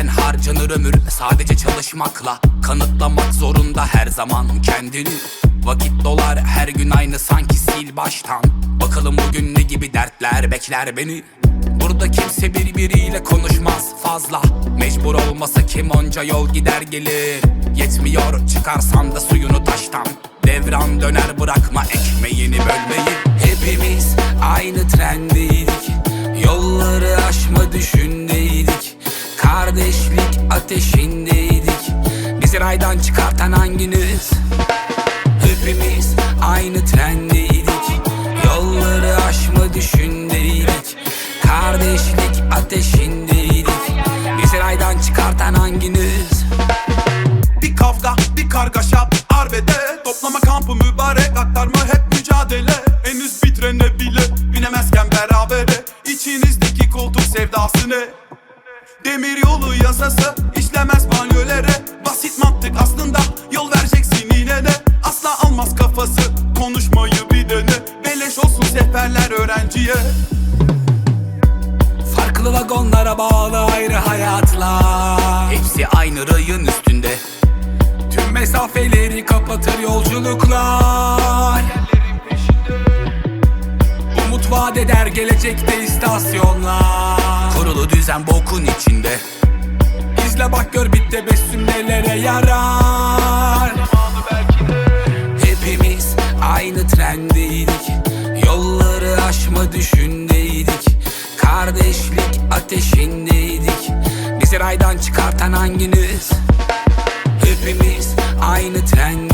harcanır ömür? Sadece çalışmakla Kanıtlamak zorunda her zaman kendini. Vakit dolar her gün aynı sanki sil baştan. Bakalım bugün ne gibi dertler bekler beni. Burada kimse birbiriyle konuşmaz fazla. Mecbur olmasa kim onca yol gider gelir? Yetmiyor çıkarsan da suyunu taştan. Devran döner bırakma ekmeğini bölmeyi. Hepimiz aynı trendeydik Kardeşlik ateşindeydik. Bizi raydan çıkartan hanginiz? Hepimiz aynı trendeydik. Yolları aşma düşündeydik. Kardeşlik ateşindeydik. Bizi raydan çıkartan hanginiz? Bir kavga, bir kargaşa, arbede. Toplama kampı mübarek, aktarma hep mücadele Demir yolu yasası işlemez banyölere Basit mantık aslında yol vereceksin yine de. Asla almaz kafası konuşmayı bir dene. Beleş olsun seferler öğrenciye. Farklı vagonlara bağlı ayrı hayatlar. Hepsi aynı rayın üstünde. Tüm mesafeleri kapatır yolculuklar. Umut vaat eder gelecekte istasyonlar Kurulu düzen bokun içinde. İzle bak gör bir tebessüm nelere yarar. Hepimiz aynı trendeydik. Yolları aşma düşündeydik. Kardeşlik ateşindeydik. Bizi raydan çıkartan hanginiz? Hepimiz aynı trendeydik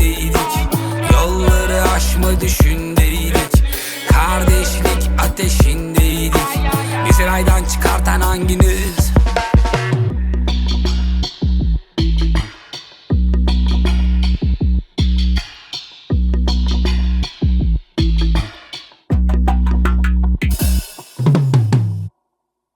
hanginiz